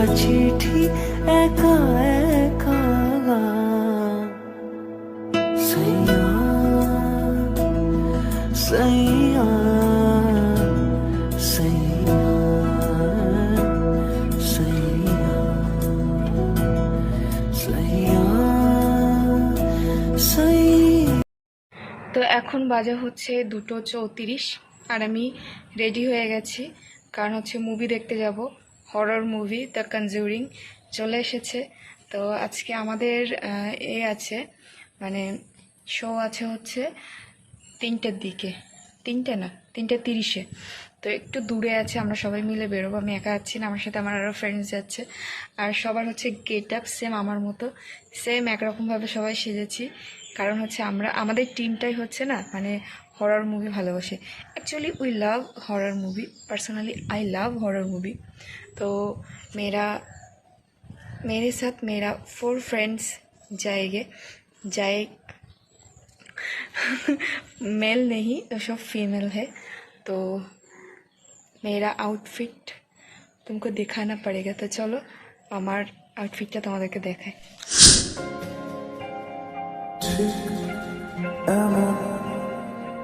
একা চিঠি একা একা তো এখন বাজে হচ্ছে দুটো চৌত্রিশ, আর আমি রেডি হয়ে গেছি, কারণ হচ্ছে মুভি দেখতে যাব। হরর মুভি দ্য কনজিউরিং চলে এসেছে। তো আজকে আমাদের এ আছে মানে শো আছে হচ্ছে তিনটের দিকে। তিনটে না? তিনটে তিরিশে। তো একটু দূরে আছে, আমরা সবাই মিলে বেরোবো। আমি একা যাচ্ছি না, আমার সাথে আমার আরও ফ্রেন্ডস যাচ্ছে। আর সবার হচ্ছে গেট আপ সেম আমার মতো। সেম একরকমভাবে সবাই সেজেছি। কারণ হচ্ছে আমরা, আমাদের টিমটাই হচ্ছে না মানে হরর মুভি ভালোবাসে actually we love horror movie personally I love horror movie तो मेरा मेरे साथ मेरा फोर फ्रेंड्स जाएंगे जाए मेल नहीं तो सब फीमेल है तो मेरा आउटफिट तुमको दिखाना पड़ेगा तो चलो আমার আউটফিটটা তোমাদেরকে দেখায় এমন